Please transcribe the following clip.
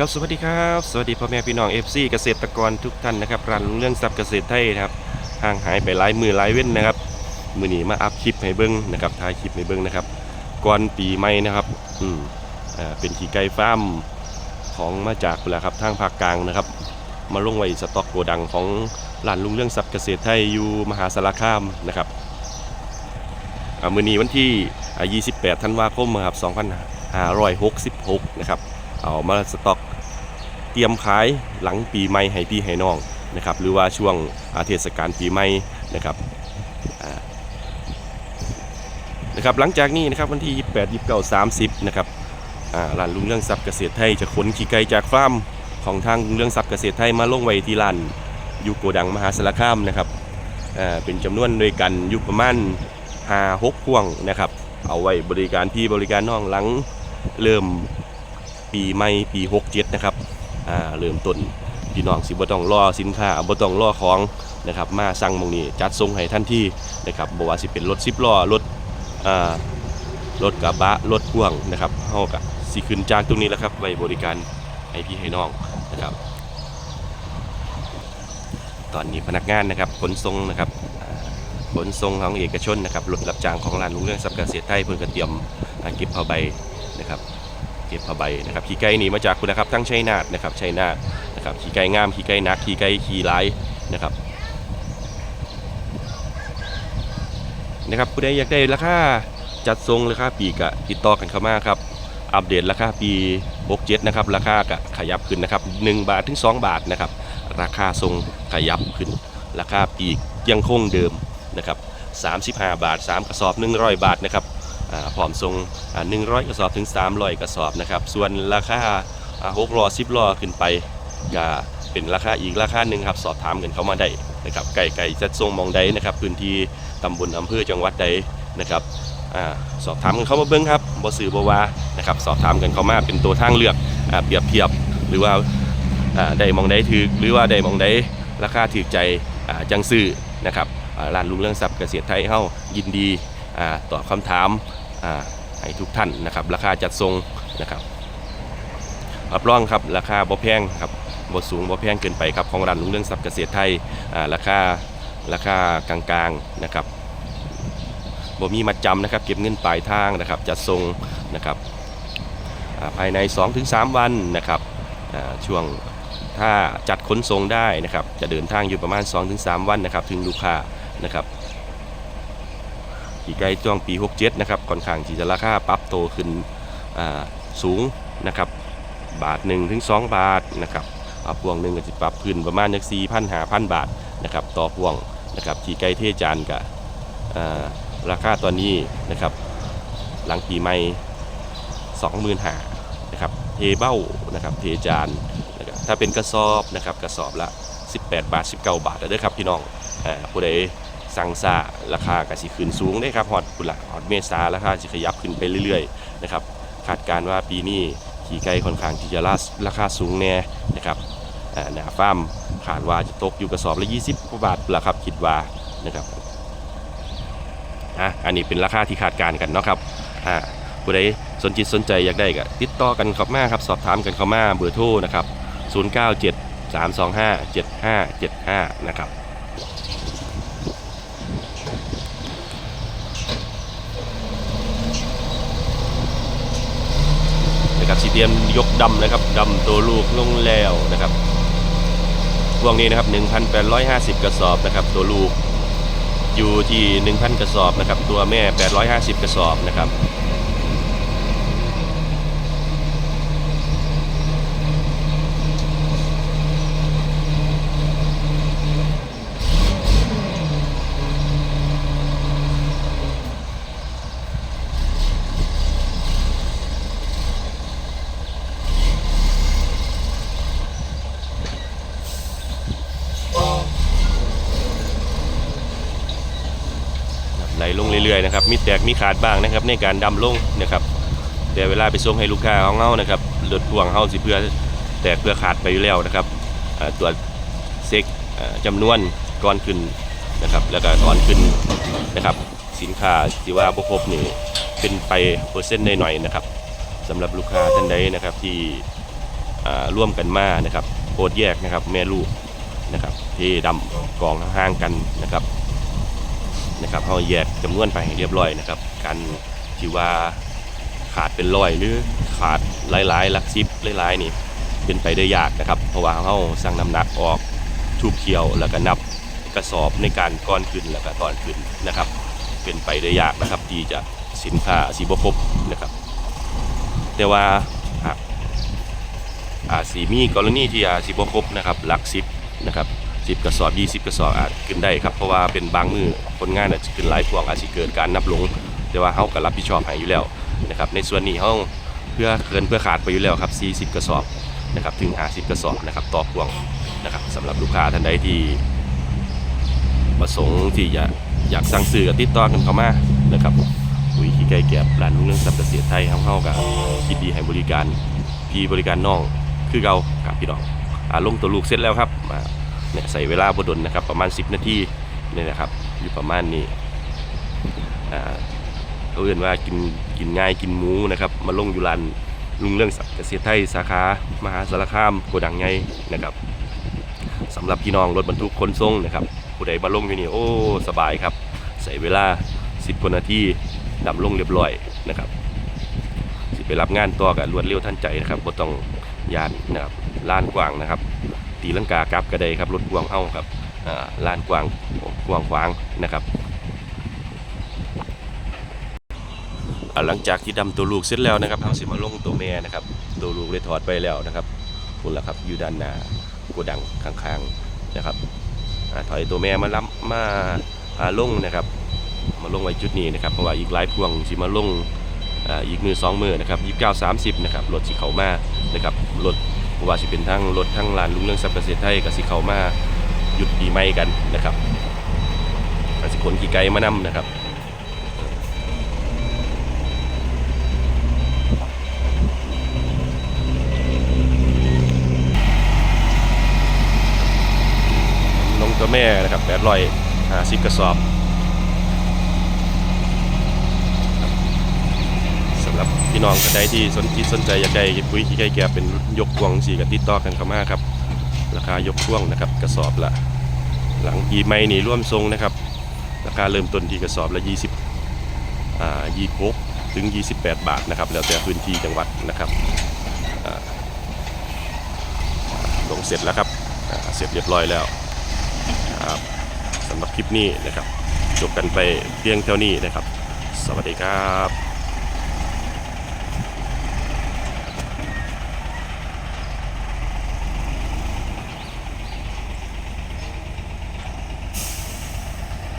ครับสวัสดีครับ สวัสดีพ่อแม่พี่น้อง FC เกษตรกรทุกท่านนะครับรันเรื่องทรัพย์เกษตรไทยนะครับห่างหายไปหลายมือหลายเว้นนะครับมือนี้มาอัพคลิปให้เบิ้งนะครับถ่ายคลิปให้เบิ้งนะครับก่อนปีใหม่นะครับอืมอ่าเป็นขี่ไก่ฟาร์มของมาจากแหละครับทางภาคกลางนะครับ มาลงไว้สต็อกโกดังของร้านลุงเรื่องทรัพย์เกษตรไทยอยู่มหาสารคามนะครับอ่ามือนี้วันที่อ่า28ธันวาคมครับ2566นะครับเอามาสต็อก ตรียมขายหลังปีใหม่ให้พี่ให้น้องนะครับหรือว่าช่วงอาเทศกาลปีใหม่นะครับนะครับหลังจากนี้นะครับวันที่ 28 29 30นะครับอ่าร้านลุงเรื่องทรัพย์เกษตรไทยจะขนขี้ไก่จากฟาร์มของทางลุงเรื่องทรัพย์เกษตรไทยมาลงไว้ที่ร้านยูโกดังมหาสารคามนะครับเป็นจำนวนด้วยกันอยู่ประมาณ5 6พวงนะครับ เอาไว้บริการพี่บริการน้องหลังเริ่มปีใหม่ปี 67 นะครับ อ่าเริ่มต้นพี่น้องสิบ่ต้องรอสินค้าบ่ต้องรอของนะครับมาสั่งมองนี้จัดส่งให้ทันที่นะครับบ่ว่าสิเป็นรถ10ล้อรถอ่ารถกระบะรถพ่วงนะครับเฮาก็สิขึ้นจากตรงนี้แล้วครับไว้บริการให้พี่ให้น้องนะครับ ตอนนี้พนักงานนะครับขนส่งนะครับขนส่งของเอกชนนะครับรถรับจ้างของร้านลุงเรื่องทรัพย์เกษตรไทยเพิ่นก็เตรียมอ่าเก็บผ้าใบนะครับ เก็บผ้าใบนะครับขี่ไก่นี่มาจากคุณนะครับทั้งชัยนาทนะครับชัยนาทนะครับขี่ไก่งามขี่ไก่นักขี่ไก่ขี่ร้ายนะครับนะครับผู้ใดอยากได้ราคาจัดทรงราคาปีกะติดต่อกันเข้ามาครับอัปเดตราคาปี67นะครับราคากะขยับขึ้นนะครับ1บาทถึง 2 บาทนะครับราคาทรงขยับขึ้น ราคาปีกยังคงเดิมนะครับ35 บาท 3 กระสอบ 100 บาทนะครับ พร้อมส่งอ่า100 กระสอบถึง 300 กระสอบนะครับ ส่วนราคา6ล้อ10ล้อขึ้นไปก็เป็นราคาอีกราคาหนึ่งครับสอบถามกันเข้ามาได้นะครับไก่ไก่จะส่งมองใดนะครับ พื้นที่ตำบลอำเภอจังหวัดใดนะครับอสอบถามกันเข้ามาเบิ้งครับบ่สื่อบ่ว่านะครับสอบถามกันเข้ามาเป็นตัวทางเลือกอเปรียบเทียบหรือว่าได้มองใดถือหรือว่าได้มองใดราคาถือใจอจังซื้อนะครับอ่าร้านลุงเรื่องทรัพย์เกษตรไทยเฮายินดีอตอบคำถาม ให้ทุกท่านนะครับ ราคาจัดทรงนะครับรับรองครับราคาบ่แพงครับบ่สูงบ่แพงเกินไปครับของร้านลุงเรื่องทรัพย์เกษตรไทยราคาราคากลางๆนะครับบ่มีมัดจำนะครับ เก็บเงินปลายทางนะครับ จัดทรงนะครับภายใน 2-3 วันนะครับช่วงถ้าจัดขนส่งได้นะครับ จะเดินทางอยู่ประมาณ 2-3 วันนะครับ ถึงลูกค้านะครับ ขี่ไก่ช่วงปี 67 นะครับค่อนข้างที่จะราคาปรับโตขึ้นสูงนะครับบาท1ถึง2บาทนะครับอาพวงหนึ่งก็จะปรับขึ้นประมาณจาก4,000 5,000บาทนะครับต่อพวงนะครับขี่ไก่เทจานกับราคาตัวนี้นะครับหลังปีใหม่25,000นะครับเทเบ้านะครับเทจานนะครับถ้าเป็นกระสอบนะครับกระสอบละ 18 บาท 19 บาทเด้อครับพี่น้องอ่าผู้ใด สั่งซาราคาก็สิขึ้นสูงได้ครับฮอดปุนละฮอดเมษาราคาสิขยับขึ้นไปเรื่อยๆนะครับคาดการว่าปีนี้ขี่ไก่ค่อนข้างที่จะราราคาสูงแน่นะครับอ่าหน้าฟามขาดว่าจะตกอยู่กระสอบละ20กว่าบาทละครับคิดว่านะครับอะอันนี้เป็นราคาที่คาดการกันเนาะครับอ่าผู้ใดสนจิตสนใจอยากได้ก็ติดต่อกันเข้ามาครับสอบถามกันเข้ามาเบอร์โทรนะครับ 097 325 7575 นะครับ นะครับสีเตรียมยกดำนะครับดำตัวลูกลงแล้วนะครับพวกนี้นะครับ 1,850 กระสอบนะครับ ตัวลูกอยู่ที่ 1,000 กระสอบนะครับ ตัวแม่ 850 กระสอบนะครับ ลลงเรื่อยๆนะครับมีแตกมีขาดบ้างนะครับในการดำลงนะครับแต่เวลาไปส่งให้ลูกค้าเของเฮานะครับรถพ่วงเฮาสิเพื่อแตกเพื่อขาดไปอยู่แล้วนะครับตรวจเซ็กอ่าจำนวนก่อนขึ้นนะครับแล้วก็ก่อนขึ้นนะครับ สินค้าที่ว่าบ่คบนี่เป็นไปเปอร์เซ็นต์หน่อยๆนะครับสำหรับลูกค้าท่านใดนะครับที่ร่วมกันมานะครับโพดแยกนะครับแม่ลูกนะครับที่ดำกองห่างกันนะครับ นะครับเขาแยกจำนวนไปให้เรียบร้อยนะครับ การที่ว่าขาดเป็นร้อยหรือขาดหลายๆหลักซิบหลายๆนี่เป็นไปได้ยากนะครับ เพราะว่าเขาสั่งน้ำหนักออกทูบเคียวแล้วก็นับกระสอบในการก้อนขึ้นแล้วก็ตอนขึ้นนะครับ เป็นไปได้ยากนะครับ ที่จะสินค้าสีบครบนะครับ แต่ว่าหาอาสีมีกรณีที่อาสีบครบนะครับหลักสิบนะครับ สิบกระสอบยี่สิบกระสอบอาจขึ้นได้ครับเพราะว่าเป็นบางมือคนงานอาจจะขึ้นหลายพวงอาจจะเกิดการนับหลง แต่ว่าเขาก็รับผิดชอบให้อยู่แล้วนะครับในส่วนนี้เขาเพื่อเกินเพื่อขาดไปอยู่แล้วครับ 40 กระสอบนะครับถึง 50 กระสอบนะครับต่อพวงนะครับสำหรับลูกค้าท่านใดที่ประสงค์ที่จะอยากสั่งซื้อก็ติดต่อกันเข้ามานะครับปุ๋ยขี้ไก่แก็บร้านลุงเรื่องสับเกษตรไทยเฮาเฮากับยินดีให้บริการพี่บริการน้องคือเก่าครับพี่น้องอ่าลงตัวลูกเสร็จแล้วครับมา เนี่ยใส่เวลาบดนนะครับประมาณ 10 นาทีนี่นะครับ อยู่ประมาณนี้อ่าเขาเรียกว่ากินกินง่ายกินหมูนะครับ มาลงอยู่ร้านลุงเรื่องสับเกษตรไทยสาขามหาสารคามโกดังไงนะครับสำหรับพี่น้องรถบรรทุกขนส่งนะครับผู้ใดมาลงอยู่นี่โอ้สบายครับ ใส่เวลา 10กว่านาทีดำลงเรียบร้อยนะครับสิไปรับงานต่อกับรวดเร็วทันใจนะครับบ่ต้องยานนะครับล้านกว้างนะครับ ตีลังกากลับกระไดครับรถกวางเฮ้าครับลานกว้างกว้างขวางนะครับหลังจากที่ดำตัวลูกเสร็จแล้วนะครับเขาสิมาลงตัวแม่นะครับ ตัวลูกได้ถอดไปแล้วนะครับคุณล่ะครับอยู่ด้านหน้าโกดังข้างๆนะครับอถอยตัวแม่มาล้ำมาพาลงนะครับ มาลงไว้จุดนี้นะครับเพราะว่าอีกหลายพวงสิมาลงอ่าอีกมือสองมือนะครับยี่สิบเก้าสามสิบนะครับรถสิเขามานะครับรถ ว่าสิเป็นทั้งรถทั้งลานลุงเรื่องสับเกษตรไทยกับสิเขามาหยุดปีใหม่กันนะครับกับสิขนกี่ไกลมานำนะครับลงตัวแม่นะครับแปดร้อยห้าสิบกระสอบสำห รับพี่น้องท่านใดที่สนที่สนใจอยากได้ปุ๋ยขี้ไก่แก่เป็นยกพวงสีกับติดต่อกันเข้ามาครับ ราคายกพ่วงนะครับกระสอบละ หลังปีใหม่นี่ร่วมทรงนะครับ ราคาเริ่มต้นที่กระสอบละ 20อ่า26ถึง 28 บาทนะครับ แล้วแต่พื้นที่จังหวัดนะครับลงเสร็จแล้วครับเสร็จเรียบร้อยแล้วครับสำหรับคลิปนี้นะครับจบกันไปเพียงเท่านี้นะครับ สวัสดีครับ